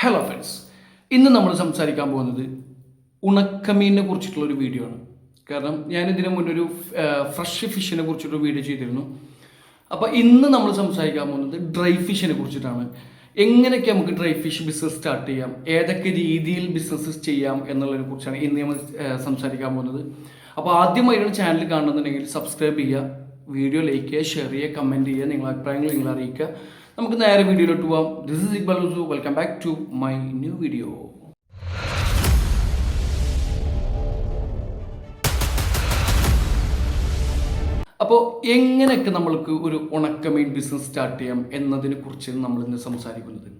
Hello friends ഇന്ന് നമ്മൾ സംസാരിക്കാൻ പോകുന്നത് ഉണക്കമീനിനെ കുറിച്ചിട്ടുള്ള ഒരു വീഡിയോ ആണ്. കാരണം ഞാൻ ഇതിനു മുന്നേ ഒരു ഫ്രഷ് ഫിഷിനെ കുറിച്ചിട്ടൊരു വീഡിയോ ചെയ്തിരുന്നു. അപ്പോൾ ഇന്ന് നമ്മൾ സംസാരിക്കാൻ പോകുന്നത് ഡ്രൈ ഫിഷിനെ കുറിച്ചിട്ടാണ്. എങ്ങനെയൊക്കെ നമുക്ക് ഡ്രൈ ഫിഷ് ബിസിനസ് സ്റ്റാർട്ട് ചെയ്യാം? ഏതൊക്കെ രീതിയിൽ ബിസിനസ് ചെയ്യാം എന്നുള്ളതിനെ കുറിച്ചാണ് ഇന്ന് നമ്മൾ സംസാരിക്കാൻ പോകുന്നത്. അപ്പോൾ ആദ്യമായിട്ടാണ് ചാനൽ കാണുന്നുണ്ടെങ്കിൽ സബ്സ്ക്രൈബ് ചെയ്യുക വീഡിയോ ലൈക്ക് ചെയ്യുക ഷെയർ ചെയ്യുക കമന്റ് ചെയ്യുക നിങ്ങളുടെ അഭിപ്രായങ്ങൾ നിങ്ങൾ അറിയിക്കുക. നമുക്ക് നേരെ വീഡിയോയിലോട്ട് പോവാം. This is Iqbal Husu welcome back to my new video അപ്പോൾ എങ്ങനെയൊക്കെ നമ്മൾക്ക് ഒരു ഉണക്കമീൻ ബിസിനസ് സ്റ്റാർട്ട് ചെയ്യാം എന്നതിനെ കുറിച്ചാണ് നമ്മൾ ഇന്ന് സംസാരിക്കുന്നത്.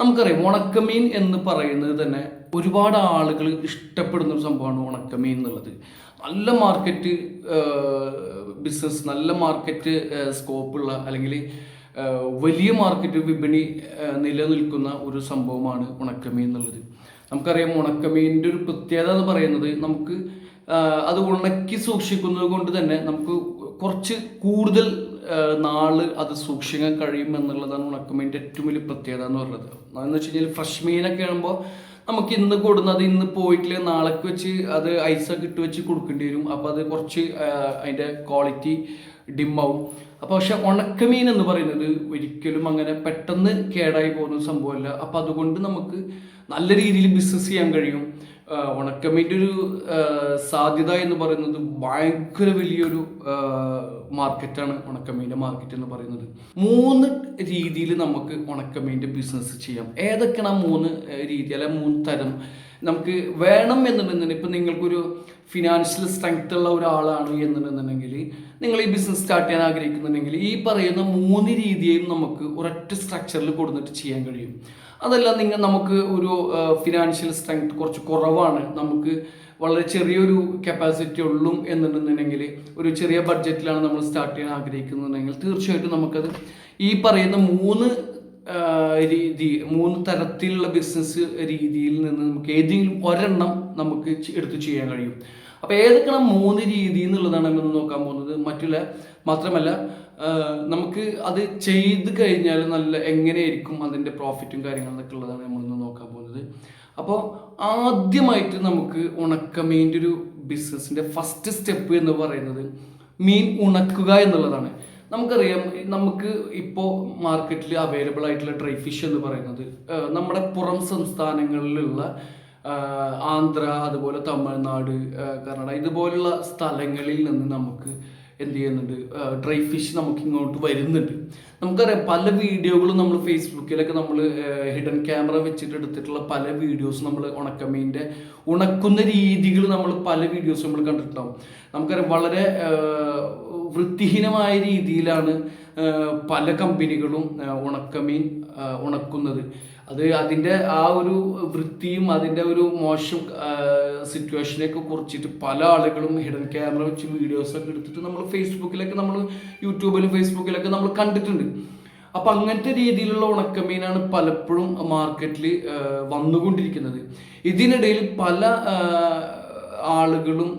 നമുക്കറിയാം ഉണക്കമീൻ എന്ന് പറയുന്നത് തന്നെ ഒരുപാട് ആളുകൾ ഇഷ്ടപ്പെടുന്ന ഒരു സംഭവമാണ് ഉണക്കമീൻ എന്നുള്ളത്. നല്ല മാർക്കറ്റ് ബിസിനസ് നല്ല മാർക്കറ്റ് സ്കോപ്പുള്ള അല്ലെങ്കിൽ വലിയ മാർക്കറ്റ് വിപണി നിലനിൽക്കുന്ന ഒരു സംഭവമാണ് ഉണക്കമീൻ എന്നുള്ളത്. നമുക്കറിയാം ഉണക്കമീനിന്റെ ഒരു പ്രത്യേകത എന്ന് പറയുന്നത് നമുക്ക് അത് ഉണക്കി സൂക്ഷിക്കുന്നത് കൊണ്ട് തന്നെ നമുക്ക് കുറച്ച് കൂടുതൽ നാൾ അത് സൂക്ഷിക്കാൻ കഴിയും എന്നുള്ളതാണ് ഉണക്കമീന്റെ ഏറ്റവും വലിയ പ്രത്യേകത എന്ന് പറയുന്നത്. എന്ന് വെച്ച് കഴിഞ്ഞാൽ ഫ്രഷ് മീനൊക്കെ ആകുമ്പോൾ നമുക്ക് ഇന്ന് കൊടുക്കുന്നത് ഇന്ന് പോയിട്ടില്ല നാളേക്ക് വെച്ച് അത് ഐസൊക്കെ ഇട്ട് വെച്ച് കൊടുക്കേണ്ടി വരും. അപ്പോൾ അത് കുറച്ച് അതിന്റെ ക്വാളിറ്റി ഡിമ്മാവും. അപ്പോൾ പക്ഷെ ഉണക്കമീൻ എന്ന് പറയുന്നത് ഒരിക്കലും അങ്ങനെ പെട്ടെന്ന് കേടായി പോകുന്ന സംഭവമല്ല. അപ്പോൾ അതുകൊണ്ട് നമുക്ക് നല്ല രീതിയിൽ ബിസിനസ് ചെയ്യാൻ കഴിയും. ഉണക്കമീന്റെ ഒരു സാധ്യത എന്ന് പറയുന്നത് ഭയങ്കര വലിയൊരു മാർക്കറ്റാണ് ഉണക്കമീന്റെ മാർക്കറ്റ് എന്ന് പറയുന്നത്. മൂന്ന് രീതിയിൽ നമുക്ക് ഉണക്കമീന്റെ ബിസിനസ് ചെയ്യാം. ഏതൊക്കെയാണ് ആ മൂന്ന് രീതി അല്ലെ മൂന്ന് തരം? നമുക്ക് വേണം എന്നുണ്ടെന്നുണ്ടെങ്കിൽ ഇപ്പം നിങ്ങൾക്കൊരു ഫിനാൻഷ്യൽ സ്ട്രെങ്ത് ഉള്ള ഒരാളാണ് എന്നുണ്ടെന്നുണ്ടെങ്കിൽ നിങ്ങൾ ഈ ബിസിനസ് സ്റ്റാർട്ട് ചെയ്യാൻ ആഗ്രഹിക്കുന്നുണ്ടെങ്കിൽ ഈ പറയുന്ന മൂന്ന് രീതിയും നമുക്ക് ഒരൊറ്റ സ്ട്രക്ചറിൽ കൊടുത്തിട്ട് ചെയ്യാൻ കഴിയും. അതല്ല നിങ്ങൾ നമുക്ക് ഒരു ഫിനാൻഷ്യൽ സ്ട്രെങ്ത് കുറച്ച് കുറവാണ്. നമുക്ക് വളരെ ചെറിയൊരു കപ്പാസിറ്റി ഉള്ളും എന്നുണ്ടെന്നുണ്ടെങ്കിൽ ഒരു ചെറിയ ബഡ്ജറ്റിലാണ് നമ്മൾ സ്റ്റാർട്ട് ചെയ്യാൻ ആഗ്രഹിക്കുന്നുണ്ടെങ്കിൽ തീർച്ചയായിട്ടും നമുക്കത് ഈ പറയുന്ന മൂന്ന് രീതി മൂന്ന് തരത്തിലുള്ള ബിസിനസ് രീതിയിൽ നിന്ന് നമുക്ക് ഏതെങ്കിലും ഒരെണ്ണം നമുക്ക് എടുത്തു ചെയ്യാൻ കഴിയും. അപ്പോൾ ഏതൊക്കെയാണ് മൂന്ന് രീതി എന്നുള്ളതാണ് നമ്മൾ നോക്കാൻ പോകുന്നത്. മറ്റുള്ള മാത്രമല്ല നമുക്ക് അത് ചെയ്ത് കഴിഞ്ഞാൽ നല്ല എങ്ങനെയായിരിക്കും അതിന്റെ പ്രോഫിറ്റും കാര്യങ്ങളൊക്കെ ഉള്ളതാണ് നമ്മളിന്ന് നോക്കാൻ പോകുന്നത്. അപ്പോൾ ആദ്യമായിട്ട് നമുക്ക് ഉണക്കമീന്റെ ഒരു ബിസിനസ്സിന്റെ ഫസ്റ്റ് സ്റ്റെപ്പ് എന്ന് പറയുന്നത് മീൻ ഉണക്കുക എന്നുള്ളതാണ്. നമുക്കറിയാം നമുക്ക് ഇപ്പോൾ മാർക്കറ്റിൽ അവൈലബിൾ ആയിട്ടുള്ള ഡ്രൈ ഫിഷ് എന്ന് പറയുന്നത് നമ്മുടെ പുറം സംസ്ഥാനങ്ങളിലുള്ള ആന്ധ്ര അതുപോലെ തമിഴ്നാട് കർണാടക ഇതുപോലുള്ള സ്ഥലങ്ങളിൽ നിന്ന് നമുക്ക് എന്ത് ചെയ്യുന്നുണ്ട് ഡ്രൈ ഫിഷ് നമുക്ക് ഇങ്ങോട്ട് വരുന്നുണ്ട്. നമുക്കറിയാം പല വീഡിയോകളും നമ്മൾ ഫേസ്ബുക്കിലൊക്കെ നമ്മൾ ഹിഡൻ ക്യാമറ വെച്ചിട്ട് എടുത്തിട്ടുള്ള പല വീഡിയോസ് നമ്മൾ ഉണക്കമീന്റെ ഉണക്കുന്ന രീതികൾ നമ്മൾ പല വീഡിയോസ് നമ്മൾ കണ്ടിട്ടുണ്ടാവും. നമുക്കറിയാം വളരെ വൃത്തിഹീനമായ രീതിയിലാണ് പല കമ്പനികളും ഉണക്കമീൻ ഉണക്കുന്നത്. അത് അതിന്റെ ആ ഒരു വൃത്തിയും അതിന്റെ ഒരു മോശം സിറ്റുവേഷനെയൊക്കെ കുറിച്ചിട്ട് പല ആളുകളും ഹിഡൻ ക്യാമറ വെച്ച് വീഡിയോസൊക്കെ എടുത്തിട്ട് നമ്മൾ ഫേസ്ബുക്കിലൊക്കെ നമ്മൾ യൂട്യൂബിലും ഫേസ്ബുക്കിലൊക്കെ നമ്മൾ കണ്ടിട്ടുണ്ട്. അപ്പം അങ്ങനത്തെ രീതിയിലുള്ള ഉണക്കമീനാണ് പലപ്പോഴും മാർക്കറ്റിൽ വന്നുകൊണ്ടിരിക്കുന്നത്. ഇതിനിടയിൽ പല ആളുകളും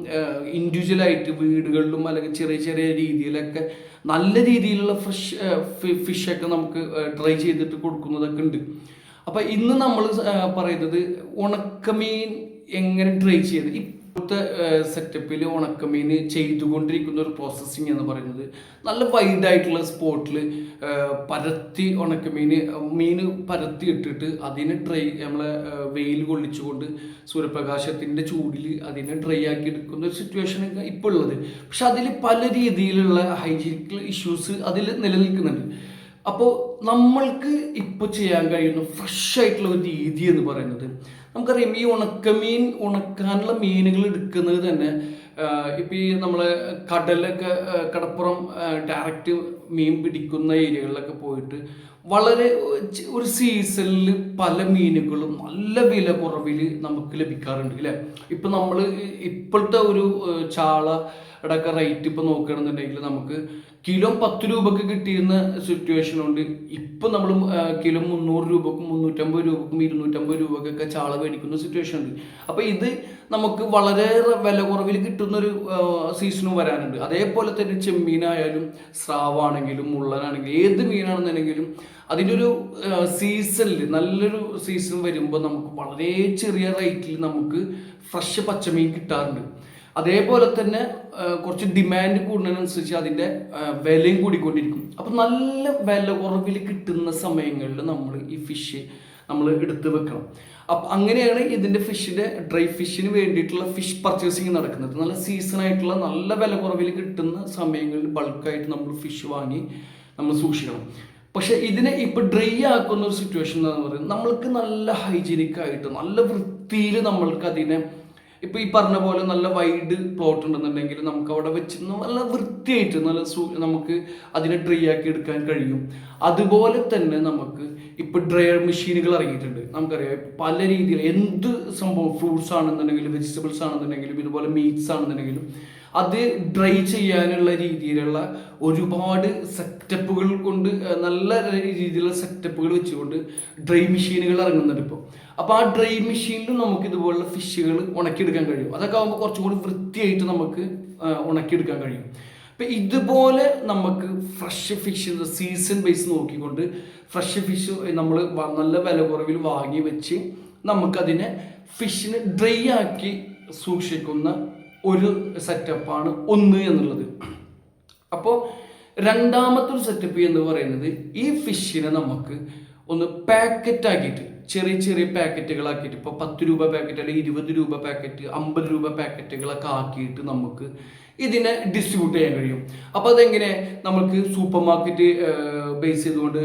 ഇൻഡിവിജ്വലായിട്ട് വീടുകളിലും അല്ലെങ്കിൽ ചെറിയ ചെറിയ രീതിയിലൊക്കെ നല്ല രീതിയിലുള്ള ഫ്രഷ് ഫിഷൊക്കെ നമുക്ക് ട്രൈ ചെയ്തിട്ട് കൊടുക്കുന്നതൊക്കെ ഉണ്ട്. അപ്പം ഇന്ന് നമ്മൾ പറയുന്നത് ഉണക്കമീൻ എങ്ങനെ ട്രൈ ചെയ്ത് സെറ്റപ്പിൽ ഉണക്കമീൻ ചെയ്തുകൊണ്ടിരിക്കുന്ന ഒരു പ്രോസസ്സിങ് എന്ന് പറയുന്നത് നല്ല വൈഡ് ആയിട്ടുള്ള സ്പോട്ടിൽ പരത്തി ഉണക്കമീൻ മീൻ പരത്തി ഇട്ടിട്ട് അതിനെ ഡ്രൈ നമ്മളെ വെയിൽ കൊള്ളിച്ചുകൊണ്ട് സൂര്യപ്രകാശത്തിന്റെ ചൂടിൽ അതിനെ ഡ്രൈ ആക്കി എടുക്കുന്ന ഒരു സിറ്റുവേഷൻ ഇപ്പോൾ ഉള്ളത്. പക്ഷെ അതിൽ പല രീതിയിലുള്ള ഹൈജീനിക്കൽ ഇഷ്യൂസ് അതിൽ നിലനിൽക്കുന്നുണ്ട്. അപ്പോൾ നമ്മൾക്ക് ഇപ്പോൾ ചെയ്യാൻ കഴിയുന്ന ഫ്രഷ് ആയിട്ടുള്ള ഒരു രീതി എന്ന് പറയുന്നത് നമുക്കറിയാം ഈ ഉണക്കമീൻ ഉണക്കാനുള്ള മീനുകൾ എടുക്കുന്നത് തന്നെ ഇപ്പം ഈ നമ്മൾ കടലൊക്കെ കടപ്പുറം ഡയറക്റ്റ് മീൻ പിടിക്കുന്ന ഏരിയകളിലൊക്കെ പോയിട്ട് വളരെ ഒരു സീസണിൽ പല മീനുകളും നല്ല വില കുറവിൽ നമുക്ക് ലഭിക്കാറുണ്ട് അല്ലേ ഇപ്പം നമ്മൾ ഇപ്പോഴത്തെ ഒരു ചാളയുടെ ഒക്കെ റേറ്റ് ഇപ്പം നോക്കുകയാണെന്നുണ്ടെങ്കിൽ നമുക്ക് കിലോ പത്ത് രൂപക്ക് കിട്ടിയിരുന്ന സിറ്റുവേഷൻ ഉണ്ട്. ഇപ്പം നമ്മൾ കിലോ മുന്നൂറ് രൂപക്കും മുന്നൂറ്റമ്പത് രൂപക്കും ഇരുന്നൂറ്റമ്പത് രൂപക്കൊക്കെ ചാള മേടിക്കുന്ന സിറ്റുവേഷൻ ഉണ്ട്. അപ്പോൾ ഇത് നമുക്ക് വളരെ വില കുറവിൽ കിട്ടുന്ന ഒരു സീസണും വരാനുണ്ട്. അതേപോലെ തന്നെ ചെമ്മീനായാലും സ്രാവാണെങ്കിലും മുള്ളനാണെങ്കിലും ഏത് മീനാണെന്നുണ്ടെങ്കിലും അതിന്റെ ഒരു സീസണിൽ നല്ലൊരു സീസൺ വരുമ്പോൾ നമുക്ക് വളരെ ചെറിയ റേറ്റിൽ നമുക്ക് ഫ്രഷ് പച്ചമീൻ കിട്ടാറുണ്ട്. അതേപോലെ തന്നെ കുറച്ച് ഡിമാൻഡ് കൂടുന്നതിനനുസരിച്ച് അതിന്റെ വിലയും കൂടിക്കൊണ്ടിരിക്കും. അപ്പം നല്ല വില കുറവിൽ കിട്ടുന്ന സമയങ്ങളിൽ നമ്മൾ ഈ ഫിഷ് നമ്മൾ എടുത്ത് വെക്കണം. അപ്പം അങ്ങനെയാണ് ഇതിന്റെ ഫിഷിന്റെ ഡ്രൈ ഫിഷിന് വേണ്ടിയിട്ടുള്ള ഫിഷ് പർച്ചേസിങ് നടക്കുന്നത്. നല്ല സീസൺ ആയിട്ടുള്ള നല്ല വില കുറവിൽ കിട്ടുന്ന സമയങ്ങളിൽ ബൾക്കായിട്ട് നമ്മൾ ഫിഷ് വാങ്ങി നമ്മൾ സൂക്ഷിക്കണം. പക്ഷേ ഇതിനെ ഇപ്പോൾ ഡ്രൈ ആക്കുന്ന ഒരു സിറ്റുവേഷൻ എന്ന് പറയുന്നത് നമ്മൾക്ക് നല്ല ഹൈജീനിക് ആയിട്ട് നല്ല വൃത്തിയിൽ നമ്മൾക്ക് അതിനെ ഇപ്പൊ ഈ പറഞ്ഞ പോലെ നല്ല വൈഡ് പ്ലോട്ട് ഉണ്ടെന്നുണ്ടെങ്കിൽ നമുക്ക് അവിടെ വെച്ച് നല്ല വൃത്തിയായിട്ട് നല്ല നമുക്ക് അതിനെ ഡ്രൈ ആക്കി എടുക്കാൻ കഴിയും. അതുപോലെ തന്നെ നമുക്ക് ഇപ്പൊ ഡ്രയർ മെഷീനുകൾ ഇറങ്ങിയിട്ടുണ്ട്. നമുക്കറിയാം പല രീതിയിൽ എന്ത് സംഭവം ഫ്രൂട്ട്സ് ആണെന്നുണ്ടെങ്കിലും വെജിറ്റബിൾസ് ആണെന്നുണ്ടെങ്കിലും ഇതുപോലെ മീറ്റ്സ് ആണെന്നുണ്ടെങ്കിലും അത് ഡ്രൈ ചെയ്യാനുള്ള രീതിയിലുള്ള ഒരുപാട് സെറ്റപ്പുകൾ കൊണ്ട് നല്ല രീതിയിലുള്ള സെറ്റപ്പുകൾ വെച്ചുകൊണ്ട് ഡ്രൈ മെഷീനുകൾ ഇറങ്ങുന്നുണ്ട് ഇപ്പോൾ അപ്പോൾ ആ ഡ്രൈ മെഷീനിലും നമുക്ക് ഇതുപോലുള്ള ഫിഷുകൾ ഉണക്കിയെടുക്കാൻ കഴിയും. അതൊക്കെ ആകുമ്പോൾ കുറച്ചും കൂടി വൃത്തിയായിട്ട് നമുക്ക് ഉണക്കിയെടുക്കാൻ കഴിയും. അപ്പം ഇതുപോലെ നമുക്ക് ഫ്രഷ് ഫിഷ് സീസൺ ബേസ് നോക്കിക്കൊണ്ട് ഫ്രഷ് ഫിഷ് നമ്മൾ നല്ല വില കുറവിൽ വാങ്ങി വെച്ച് നമുക്കതിനെ ഫിഷിന് ഡ്രൈ ആക്കി സൂക്ഷിക്കുന്ന ഒരു സെറ്റപ്പാണ് ഒന്ന് എന്നുള്ളത്. അപ്പോൾ രണ്ടാമത്തെ ഒരു സെറ്റപ്പ് എന്ന് പറയുന്നത് ഈ ഫിഷിനെ നമുക്ക് ഒന്ന് പാക്കറ്റ് ആക്കിയിട്ട് ചെറിയ ചെറിയ പാക്കറ്റുകളാക്കിയിട്ട് ഇപ്പോൾ പത്ത് രൂപ പാക്കറ്റ് അല്ലെങ്കിൽ ഇരുപത് രൂപ പാക്കറ്റ് അമ്പത് രൂപ പാക്കറ്റുകളൊക്കെ ആക്കിയിട്ട് നമുക്ക് ഇതിനെ ഡിസ്ട്രിബ്യൂട്ട് ചെയ്യാൻ കഴിയും. അപ്പോൾ അതെങ്ങനെ നമുക്ക് സൂപ്പർ മാർക്കറ്റ് ബേസ് ചെയ്തുകൊണ്ട്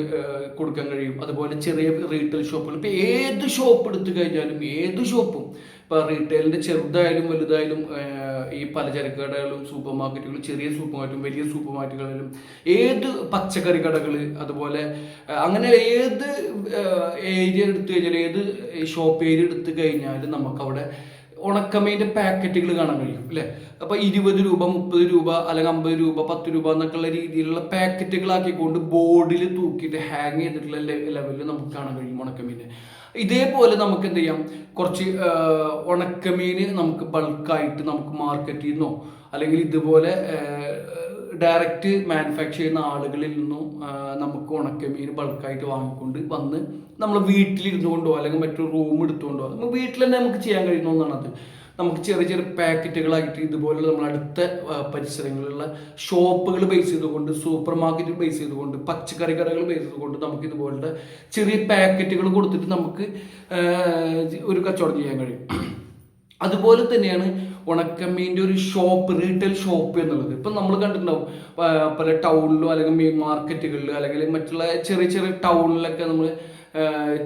കൊടുക്കാൻ കഴിയും? അതുപോലെ ചെറിയ റീറ്റെയിൽ ഷോപ്പുകൾ ഇപ്പോൾ ഏത് ഷോപ്പ് എടുത്തു കഴിഞ്ഞാലും ഏത് ഷോപ്പും ഇപ്പോൾ റീറ്റെയിലിന്റെ ചെറുതായാലും വലുതായാലും ഈ പലചരക്ക് കടകളും സൂപ്പർ മാർക്കറ്റുകളും ചെറിയ സൂപ്പർ മാർക്കറ്റും വലിയ സൂപ്പർ മാർക്കറ്റുകളിലും ഏത് പച്ചക്കറി കടകൾ അതുപോലെ അങ്ങനെ ഏത് ഏരിയ എടുത്തു കഴിഞ്ഞാൽ ഏത് ഷോപ്പ് ഏരിയ എടുത്തു കഴിഞ്ഞാലും നമുക്കവിടെ ഉണക്കമീന്റെ പാക്കറ്റുകൾ കാണാൻ കഴിയും അല്ലേ? അപ്പോൾ ഇരുപത് രൂപ മുപ്പത് രൂപ അല്ലെങ്കിൽ അമ്പത് രൂപ പത്ത് രൂപ എന്നൊക്കെയുള്ള രീതിയിലുള്ള പാക്കറ്റുകളാക്കിക്കൊണ്ട് ബോർഡിൽ തൂക്കിയിട്ട് ഹാങ് ചെയ്തിട്ടുള്ള ലെവലിൽ നമുക്ക് കാണാൻ കഴിയും ഉണക്കമീനെ ഇതേപോലെ നമുക്ക് എന്ത് ചെയ്യാം? കുറച്ച് ഉണക്കമീൻ നമുക്ക് ബൾക്കായിട്ട് നമുക്ക് മാർക്കറ്റിൽ നിന്നോ അല്ലെങ്കിൽ ഇതുപോലെ ഡയറക്റ്റ് മാനുഫാക്ചർ ചെയ്യുന്ന ആളുകളിൽ നിന്നും നമുക്ക് ഉണക്കമീൻ ബൾക്കായിട്ട് വാങ്ങിക്കൊണ്ട് വന്ന് നമ്മൾ വീട്ടിലിരുന്നു കൊണ്ടോ അല്ലെങ്കിൽ മറ്റൊരു റൂം എടുത്തുകൊണ്ടോ നമുക്ക് വീട്ടിൽ തന്നെ നമുക്ക് ചെയ്യാൻ കഴിയുന്ന ഒന്നാണത്. നമുക്ക് ചെറിയ ചെറിയ പാക്കറ്റുകളായിട്ട് ഇതുപോലുള്ള നമ്മൾ അടുത്ത പരിസരങ്ങളിലുള്ള ഷോപ്പുകൾ ബേസ് ചെയ്തുകൊണ്ട് സൂപ്പർ മാർക്കറ്റ് ബേസ് ചെയ്തുകൊണ്ട് പച്ചക്കറി കടകൾ ബേസ് ചെയ്തുകൊണ്ട് നമുക്ക് ഇതുപോലുള്ള ചെറിയ പാക്കറ്റുകൾ കൊടുത്തിട്ട് നമുക്ക് ഒരു കച്ചവടം ചെയ്യാൻ കഴിയും. അതുപോലെ തന്നെയാണ് ഉണക്കമ്മീന്റെ ഒരു ഷോപ്പ് റീറ്റെയിൽ ഷോപ്പ് എന്നുള്ളത്. ഇപ്പം നമ്മൾ കണ്ടിട്ടുണ്ടാവും പല ടൗണിലോ അല്ലെങ്കിൽ മീൻ മാർക്കറ്റുകളിലോ അല്ലെങ്കിൽ മറ്റുള്ള ചെറിയ ചെറിയ ടൗണിലൊക്കെ നമ്മൾ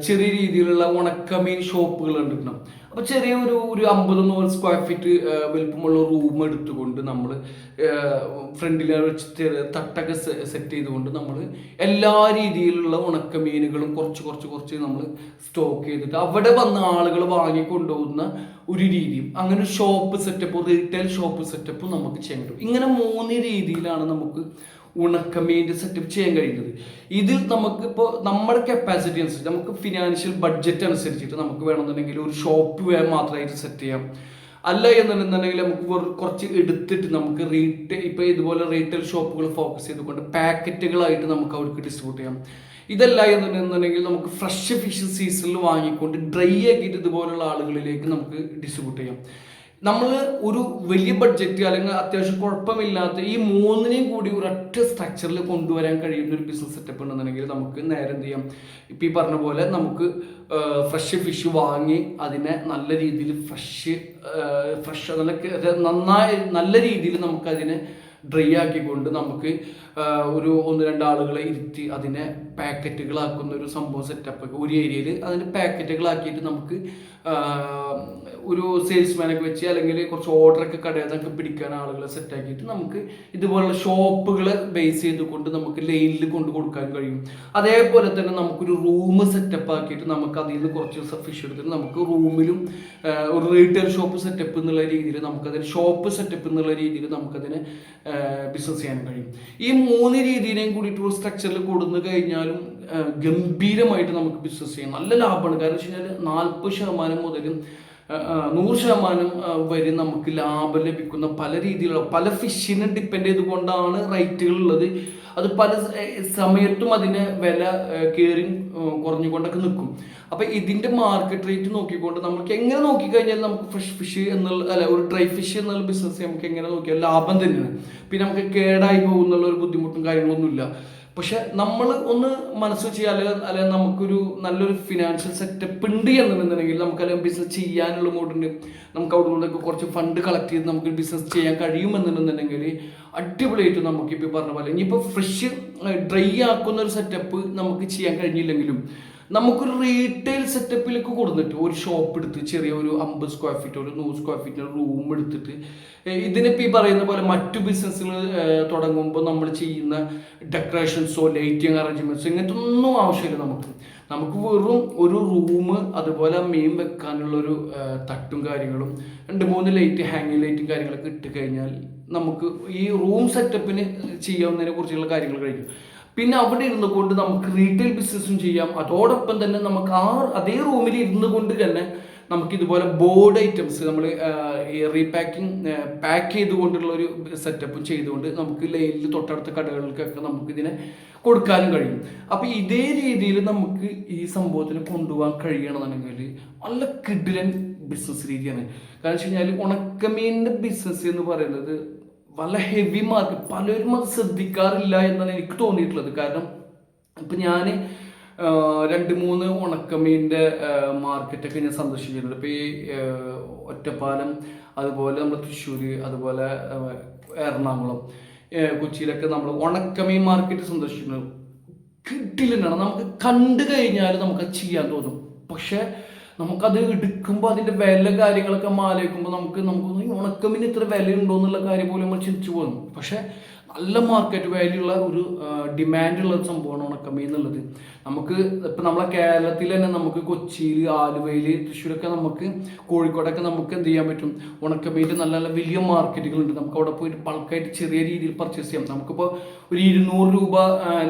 ചെറിയ രീതിയിലുള്ള ഉണക്കമീൻ ഷോപ്പുകൾ കണ്ടിട്ടുണ്ടാവും. അപ്പോൾ ചെറിയ ഒരു ഒരു അമ്പത് നൂറ് സ്ക്വയർ ഫീറ്റ് വലിപ്പമുള്ള റൂം എടുത്തുകൊണ്ട് നമ്മൾ ഫ്രണ്ടിൽ വെച്ച് തട്ടൊക്കെ സെറ്റ് ചെയ്തുകൊണ്ട് നമ്മൾ എല്ലാ രീതിയിലുള്ള ഉണക്കമീനുകളും കുറച്ച് കുറച്ച് കുറച്ച് നമ്മൾ സ്റ്റോക്ക് ചെയ്തിട്ട് അവിടെ വന്ന ആളുകൾ വാങ്ങിക്കൊണ്ടുപോകുന്ന ഒരു രീതിയും. അങ്ങനെ shop setup retail shop setup നമുക്ക് ചെയ്യാൻ പറ്റും. ഇങ്ങനെ മൂന്ന് രീതിയിലാണ് നമുക്ക് ഉണക്കമീന്റെ സെറ്റപ്പ് ചെയ്യാൻ കഴിയുന്നത്. ഇതിൽ നമുക്ക് ഇപ്പോൾ നമ്മുടെ കപ്പാസിറ്റി അനുസരിച്ച് നമുക്ക് ഫിനാൻഷ്യൽ ബഡ്ജറ്റ് അനുസരിച്ചിട്ട് നമുക്ക് വേണമെന്നുണ്ടെങ്കിൽ ഒരു ഷോപ്പ് വേ മാത്രമായിട്ട് സെറ്റ് ചെയ്യാം. അല്ല എന്നുണ്ടെന്നുണ്ടെങ്കിൽ നമുക്ക് കുറച്ച് എടുത്തിട്ട് നമുക്ക് റീറ്റെയിൽ ഇപ്പോൾ ഇതുപോലെ റീറ്റെയിൽ ഷോപ്പുകൾ ഫോക്കസ് ചെയ്തുകൊണ്ട് പാക്കറ്റുകളായിട്ട് നമുക്ക് അവർക്ക് ഡിസ്ട്രിബ്യൂട്ട് ചെയ്യാം. ഇതല്ല എന്നുണ്ടെന്നുണ്ടെങ്കിൽ നമുക്ക് ഫ്രഷ് ഫിഷ് സീസണിൽ വാങ്ങിക്കൊണ്ട് ഡ്രൈ ആക്കിയിട്ട് ഇതുപോലുള്ള ആളുകളിലേക്ക് നമുക്ക് ഡിസ്ട്രിബ്യൂട്ട് ചെയ്യാം. നമ്മൾ ഒരു വലിയ ബഡ്ജറ്റ് അല്ലെങ്കിൽ അത്യാവശ്യം കുഴപ്പമില്ലാത്ത ഈ മൂന്നിനെയും കൂടി ഒരൊറ്റ സ്ട്രക്ചറിൽ കൊണ്ടുവരാൻ കഴിയുന്ന ഒരു ബിസിനസ് സെറ്റപ്പ് ഉണ്ടെന്നുണ്ടെങ്കിൽ നമുക്ക് നേരെ എന്ത് ചെയ്യാം? ഇപ്പം ഈ പറഞ്ഞ പോലെ നമുക്ക് ഫ്രഷ് ഫിഷ് വാങ്ങി അതിനെ നല്ല രീതിയിൽ ഫ്രഷ് ഫ്രഷ് നല്ല നന്നായി നല്ല രീതിയിൽ നമുക്കതിനെ ഡ്രൈ ആക്കിക്കൊണ്ട് നമുക്ക് ഒരു ഒന്ന് രണ്ട് ആളുകളെ ഇരുത്തി അതിനെ പാക്കറ്റുകളാക്കുന്ന ഒരു സംഭവം സെറ്റപ്പ് ഒരു ഏരിയയിൽ അതിന്റെ പാക്കറ്റുകളാക്കിയിട്ട് നമുക്ക് ഒരു സെയിൽസ്മാനൊക്കെ വെച്ച് അല്ലെങ്കിൽ കുറച്ച് ഓർഡറൊക്കെ കടയിൽ നിന്നൊക്കെ പിടിക്കാൻ ആളുകളെ സെറ്റാക്കിയിട്ട് നമുക്ക് ഇതുപോലുള്ള ഷോപ്പുകൾ ബേസ് ചെയ്തുകൊണ്ട് നമുക്ക് ലൈനിൽ കൊണ്ട് കൊടുക്കാൻ കഴിയും. അതേപോലെ തന്നെ നമുക്കൊരു റൂം സെറ്റപ്പ് ആക്കിയിട്ട് നമുക്ക് അതിൽ നിന്ന് കുറച്ച് സഫിഷ് ഫിഷ് എടുത്തിട്ട് നമുക്ക് റൂമിലും ഒരു റീറ്റെയിൽ ഷോപ്പ് സെറ്റപ്പ് എന്നുള്ള രീതിയിൽ നമുക്കതിന് ഷോപ്പ് സെറ്റപ്പ് എന്നുള്ള രീതിയിൽ നമുക്കതിനെ ബിസിനസ് ചെയ്യാൻ കഴിയും. ഈ മൂന്ന് രീതിയിലെയും കൂടിയിട്ട് ഒരു സ്ട്രക്ചറിൽ കൊടുന്നു കഴിഞ്ഞാലും ഗംഭീരമായിട്ട് നമുക്ക് ബിസിനസ് ചെയ്യാം. നല്ല ലാഭമാണ്. കാരണം വെച്ച് കഴിഞ്ഞാൽ നാൽപ്പത് ശതമാനം മുതലും നൂറ് ശതമാനം വരെ നമുക്ക് ലാഭം ലഭിക്കുന്ന പല രീതിയിലുള്ള പല ഫിഷിനെ ഡിപ്പെൻഡ് ചെയ്തുകൊണ്ടാണ് റേറ്റുകൾ ഉള്ളത്. അത് പല സമയത്തും അതിന് വില കയറി കുറഞ്ഞുകൊണ്ടൊക്കെ നിൽക്കും. അപ്പൊ ഇതിന്റെ മാർക്കറ്റ് റേറ്റ് നോക്കിക്കൊണ്ട് നമുക്ക് എങ്ങനെ നോക്കിക്കഴിഞ്ഞാൽ നമുക്ക് ഫ്രഷ് ഫിഷ് എന്നുള്ള അല്ല ഒരു ഡ്രൈ ഫിഷ് എന്നുള്ള ബിസിനസ് നമുക്ക് എങ്ങനെ നോക്കിയാൽ ലാഭം തന്നെയാണ്. പിന്നെ നമുക്ക് കേടായി പോകുന്നുള്ള ഒരു ബുദ്ധിമുട്ടും കാര്യങ്ങളൊന്നുമില്ല. പക്ഷെ നമ്മൾ ഒന്ന് മനസ്സ് വെച്ച് അല്ലെങ്കിൽ അല്ലെങ്കിൽ നമുക്കൊരു നല്ലൊരു ഫിനാൻഷ്യൽ സെറ്റപ്പ് ഉണ്ട് എന്നുണ്ടെങ്കിൽ നമുക്ക് അല്ലെങ്കിൽ ബിസിനസ് ചെയ്യാനുള്ള മൂടുണ്ട് നമുക്ക് അവിടെ നിന്നൊക്കെ കുറച്ച് ഫണ്ട് കളക്ട് ചെയ്ത് നമുക്ക് ബിസിനസ് ചെയ്യാൻ കഴിയുമെന്നുണ്ടെന്നുണ്ടെങ്കിൽ അടിപൊളിയായിട്ട് നമുക്ക് ഇപ്പോൾ പറഞ്ഞ പോലെ ഇനിയിപ്പോൾ ഫ്രഷ് ഡ്രൈ ആക്കുന്ന ഒരു സെറ്റപ്പ് നമുക്ക് ചെയ്യാൻ കഴിഞ്ഞില്ലെങ്കിലും നമുക്കൊരു റീറ്റെയിൽ സെറ്റപ്പിലേക്ക് കൊടുത്തിട്ട് ഒരു ഷോപ്പ് എടുത്ത് ചെറിയ ഒരു അമ്പത് സ്ക്വയർ ഫീറ്റ് ഒരു നൂറ് സ്ക്വയർ ഫീറ്റ് റൂം എടുത്തിട്ട് ഇതിനിപ്പോൾ ഈ പറയുന്ന പോലെ മറ്റു ബിസിനസ്സുകൾ തുടങ്ങുമ്പോൾ നമ്മൾ ചെയ്യുന്ന ഡെക്കറേഷൻസോ ലൈറ്റിംഗ് അറേഞ്ച്മെന്റ്സോ ഇങ്ങനത്തെ ഒന്നും ആവശ്യമില്ല നമുക്ക്. നമുക്ക് വെറും ഒരു റൂം അതുപോലെ മീൻ വെക്കാനുള്ളൊരു തട്ടും കാര്യങ്ങളും രണ്ട് മൂന്ന് ലൈറ്റ് ഹാങ്ങിങ് ലൈറ്റും കാര്യങ്ങളൊക്കെ ഇട്ട് കഴിഞ്ഞാൽ നമുക്ക് ഈ റൂം സെറ്റപ്പിന് ചെയ്യാവുന്നതിനെ കുറിച്ചുള്ള കാര്യങ്ങൾ കഴിയും. പിന്നെ അവിടെ ഇരുന്നു കൊണ്ട് നമുക്ക് റീറ്റെയിൽ ബിസിനസ്സും ചെയ്യാം. അതോടൊപ്പം തന്നെ നമുക്ക് ആ അതേ റൂമിൽ ഇരുന്നു കൊണ്ട് തന്നെ നമുക്ക് ഇതുപോലെ ബോർഡ് ഐറ്റംസ് നമ്മൾ റീപാക്കിംഗ് പാക്ക് ചെയ്തുകൊണ്ടുള്ള ഒരു സെറ്റപ്പും ചെയ്തുകൊണ്ട് നമുക്ക് ലൈനിൽ തൊട്ടടുത്ത കടകൾക്കൊക്കെ നമുക്ക് ഇതിനെ കൊടുക്കാനും കഴിയും. അപ്പോൾ ഇതേ രീതിയിൽ നമുക്ക് ഈ സംഭവത്തിന് കൊണ്ടുപോകാൻ കഴിയണമെന്നുണ്ടെങ്കിൽ നല്ല കിഡിലൻ ബിസിനസ് രീതിയാണ്. കാരണം വെച്ച് കഴിഞ്ഞാൽ ഉണക്കമീനിന്റെ ബിസിനസ് എന്ന് പറയുന്നത് വളരെ ഹെവി മാർക്ക് പലരും അത് ശ്രദ്ധിക്കാറില്ല എന്നാണ് എനിക്ക് തോന്നിയിട്ടുള്ളത്. കാരണം ഇപ്പം ഞാൻ രണ്ട് മൂന്ന് ഉണക്കമീന്റെ മാർക്കറ്റൊക്കെ ഞാൻ സന്ദർശിച്ചിട്ടുണ്ട്. ഇപ്പോൾ ഈ ഒറ്റപ്പാലം അതുപോലെ നമ്മൾ തൃശ്ശൂർ അതുപോലെ എറണാകുളം കൊച്ചിയിലൊക്കെ നമ്മൾ ഉണക്കമീൻ മാർക്കറ്റ് സന്ദർശിക്കുന്നു കിട്ടില്ല നമുക്ക് കണ്ടു കഴിഞ്ഞാൽ നമുക്ക് ചെയ്യാൻ തോന്നും. പക്ഷെ നമുക്കത് എടുക്കുമ്പോൾ അതിന്റെ വില കാര്യങ്ങളൊക്കെ ആലോചിക്കുമ്പോൾ നമുക്ക് നമുക്ക് ഉണക്കമിന് ഇത്ര വില ഉണ്ടോ എന്നുള്ള കാര്യം പോലും നമ്മൾ ചിന്തിച്ചു പോകുന്നു പക്ഷെ നല്ല മാർക്കറ്റ് വാല്യൂ ഉള്ള ഒരു ഡിമാൻഡ് ഉള്ള ഒരു സംഭവമാണ് ഉണക്കമീൻ എന്നുള്ളത്. നമുക്ക് ഇപ്പം നമ്മളെ കേരളത്തിൽ തന്നെ നമുക്ക് കൊച്ചിയിൽ ആലുവയിൽ തൃശ്ശൂരൊക്കെ നമുക്ക് കോഴിക്കോടൊക്കെ നമുക്ക് എന്ത് ചെയ്യാൻ പറ്റും? ഉണക്കമീന്റെ നല്ല നല്ല വലിയ മാർക്കറ്റുകളുണ്ട് നമുക്ക് അവിടെ പോയിട്ട് ബൾക്കായിട്ട് ചെറിയ രീതിയിൽ പർച്ചേസ് ചെയ്യാം. നമുക്കിപ്പോൾ ഒരു ഇരുന്നൂറ് രൂപ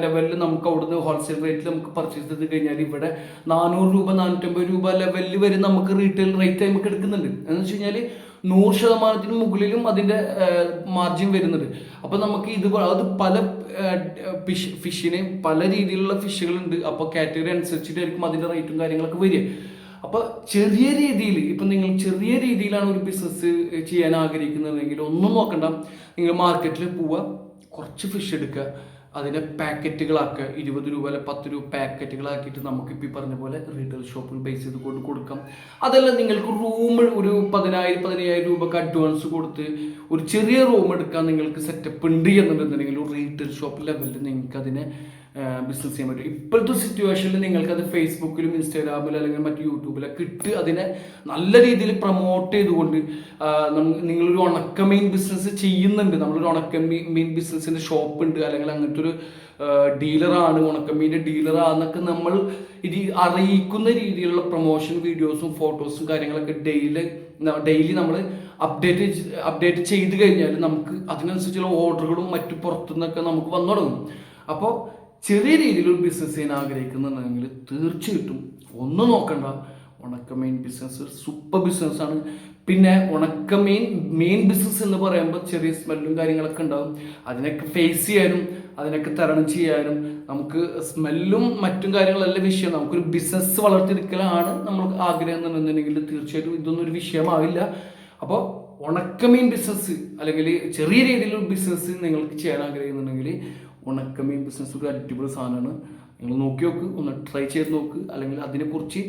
ലെവലിൽ നമുക്ക് അവിടുന്ന് ഹോൾസെയിൽ റേറ്റിൽ നമുക്ക് പർച്ചേസ് ചെയ്ത് കഴിഞ്ഞാൽ ഇവിടെ നാനൂറ് രൂപ നാനൂറ്റമ്പത് രൂപ ലെവലിൽ വരെ നമുക്ക് റീറ്റെയിൽ റേറ്റ് നമുക്ക് എടുക്കുന്നുണ്ട്. എന്ന് വെച്ച് കഴിഞ്ഞാൽ നൂറ് ശതമാനത്തിന് മുകളിലും അതിന്റെ മാർജിൻ വരുന്നുണ്ട്. അപ്പോൾ നമുക്ക് ഇത് അത് പല ഫിഷ് ഫിഷിന് പല രീതിയിലുള്ള ഫിഷുകളുണ്ട് അപ്പോൾ കാറ്റഗറി അനുസരിച്ചിട്ടായിരിക്കും അതിന്റെ റേറ്റും കാര്യങ്ങളൊക്കെ വരിക. അപ്പോൾ ചെറിയ രീതിയിൽ ഇപ്പം നിങ്ങൾ ചെറിയ രീതിയിലാണ് ഒരു ബിസിനസ് ചെയ്യാൻ ആഗ്രഹിക്കുന്നതെങ്കിൽ ഒന്നും നോക്കണ്ട. നിങ്ങൾ മാർക്കറ്റിൽ പോവുക കുറച്ച് ഫിഷ് എടുക്കുക. അതിനെ പാക്കറ്റുകളാക്കുക. ഇരുപത് രൂപ അല്ലെ പത്ത് രൂപ പാക്കറ്റുകളാക്കിയിട്ട് നമുക്ക് ഈ പറഞ്ഞ പോലെ റീറ്റെയിൽ ഷോപ്പിൽ ബേസ് ചെയ്ത് കൊണ്ട് കൊടുക്കാം. അതല്ല നിങ്ങൾക്ക് റൂം ഒരു പതിനായിരം പതിനയ്യായിരം രൂപക്ക് അഡ്വാൻസ് കൊടുത്ത് ഒരു ചെറിയ റൂം എടുക്കാൻ നിങ്ങൾക്ക് സെറ്റപ്പ് ഉണ്ട് എന്നുണ്ടെന്നുണ്ടെങ്കിൽ റീറ്റെയിൽ ഷോപ്പ് ലെവലിൽ നിങ്ങൾക്ക് അതിനെ ബിസിനസ് ചെയ്യാൻ പറ്റും. ഇപ്പോഴത്തെ സിറ്റുവേഷനിൽ നിങ്ങൾക്ക് അത് ഫേസ്ബുക്കിലും ഇൻസ്റ്റാഗ്രാമിലും അല്ലെങ്കിൽ മറ്റു യൂട്യൂബിലൊക്കെ ഇട്ട് അതിനെ നല്ല രീതിയിൽ പ്രൊമോട്ട് ചെയ്തുകൊണ്ട് നിങ്ങളൊരു ഉണക്ക ഉണക്കമീൻ ബിസിനസ് ചെയ്യുന്നുണ്ട്. നമ്മളൊരു ഉണക്കമീൻ മീൻ ബിസിനസ്സിന്റെ ഷോപ്പ് ഉണ്ട്. അല്ലെങ്കിൽ അങ്ങനത്തെ ഒരു ഡീലറാണ് ഉണക്കമീന്റെ ഡീലറാന്നൊക്കെ നമ്മൾ ഇത് അറിയിക്കുന്ന രീതിയിലുള്ള പ്രൊമോഷൻ വീഡിയോസും ഫോട്ടോസും കാര്യങ്ങളൊക്കെ ഡെയിലി ഡെയിലി നമ്മൾ അപ്ഡേറ്റ് അപ്ഡേറ്റ് ചെയ്ത് കഴിഞ്ഞാൽ നമുക്ക് അതിനനുസരിച്ചുള്ള ഓർഡറുകളും മറ്റു പുറത്തുനിന്നൊക്കെ നമുക്ക് വന്നു തുടങ്ങും. അപ്പോൾ ചെറിയ രീതിയിൽ ഒരു ബിസിനസ് ചെയ്യാൻ ആഗ്രഹിക്കുന്നുണ്ടെങ്കിൽ തീർച്ചയായിട്ടും ഒന്നും നോക്കണ്ട. ഉണക്കമീൻ ബിസിനസ് സൂപ്പർ ബിസിനസ്സാണ് പിന്നെ ഉണക്ക മെയിൻ ബിസിനസ് എന്ന് പറയുമ്പോൾ ചെറിയ സ്മെല്ലും കാര്യങ്ങളൊക്കെ ഉണ്ടാകും അതിനൊക്കെ ഫേസ് ചെയ്യാനും അതിനൊക്കെ തരണം ചെയ്യാനും നമുക്ക് സ്മെല്ലും മറ്റും കാര്യങ്ങളെല്ലാം വിഷയം. നമുക്കൊരു ബിസിനസ് വളർത്തിയെടുക്കലാണ് നമ്മൾ ആഗ്രഹം എന്നുണ്ടെന്നുണ്ടെങ്കിൽ തീർച്ചയായിട്ടും ഇതൊന്നും ഒരു വിഷയമാവില്ല. അപ്പോൾ ഉണക്കമീൻ ബിസിനസ് അല്ലെങ്കിൽ ചെറിയ രീതിയിലുള്ള ബിസിനസ് നിങ്ങൾക്ക് ചെയ്യാൻ ആഗ്രഹിക്കുന്നുണ്ടെങ്കിൽ ഉണക്കമീൻ ബിസിനസ് ഒരു അടിപൊളി സാധനമാണ്. നിങ്ങൾ നോക്കി നോക്ക് ഒന്ന് ട്രൈ ചെയ്ത് നോക്ക്. അല്ലെങ്കിൽ അതിനെക്കുറിച്ച്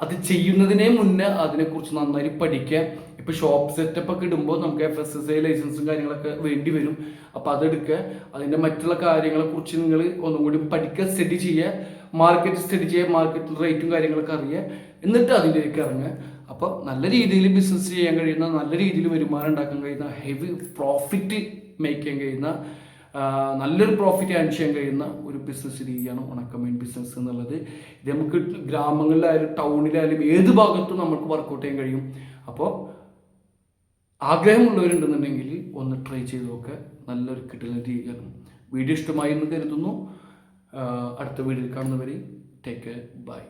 അത് ചെയ്യുന്നതിനെ മുന്നേ അതിനെക്കുറിച്ച് നന്നായി പഠിക്കുക ഇപ്പോൾ ഷോപ്പ് സെറ്റപ്പ് ഒക്കെ ഇടുമ്പോൾ നമുക്ക് എഫ് എസ് എസ് ഐ ലൈസൻസും കാര്യങ്ങളൊക്കെ വേണ്ടി വരും. അപ്പോൾ അതെടുക്കുക. അതിന്റെ മറ്റുള്ള കാര്യങ്ങളെ കുറിച്ച് നിങ്ങൾ ഒന്നും കൂടി പഠിക്കുക സ്റ്റഡി ചെയ്യുക. മാർക്കറ്റ് സ്റ്റഡി ചെയ്യുക മാർക്കറ്റിൽ റേറ്റും കാര്യങ്ങളൊക്കെ അറിയുക. എന്നിട്ട് അതിലേക്ക് ഇറങ്ങുക. അപ്പോൾ നല്ല രീതിയിൽ ബിസിനസ് ചെയ്യാൻ കഴിയുന്ന നല്ല രീതിയിൽ വരുമാനം ഉണ്ടാക്കാൻ കഴിയുന്ന ഹെവി പ്രോഫിറ്റ് മേക്ക് ചെയ്യാൻ കഴിയുന്ന നല്ലൊരു പ്രോഫിറ്റ് ഏൺ ചെയ്യാൻ കഴിയുന്ന ഒരു ബിസിനസ് രീതിയാണ് ഉണക്കമീൻ ബിസിനസ് എന്നുള്ളത്. ഇത് നമുക്ക് ഗ്രാമങ്ങളിലായാലും ടൗണിലായാലും ഏത് ഭാഗത്തും നമുക്ക് വർക്കൗട്ട് ചെയ്യാൻ കഴിയും. അപ്പോൾ ആഗ്രഹമുള്ളവരുണ്ടെന്നുണ്ടെങ്കിൽ ഒന്ന് ട്രൈ ചെയ്ത് നോക്കുക നല്ലൊരു കിട്ടുന്ന രീതിയാണ്. വീഡിയോ ഇഷ്ടമായി എന്ന് കരുതുന്നു. അടുത്ത വീഡിയോയിൽ കാണുന്നവരെ ടേക്ക് കെയർ ബൈ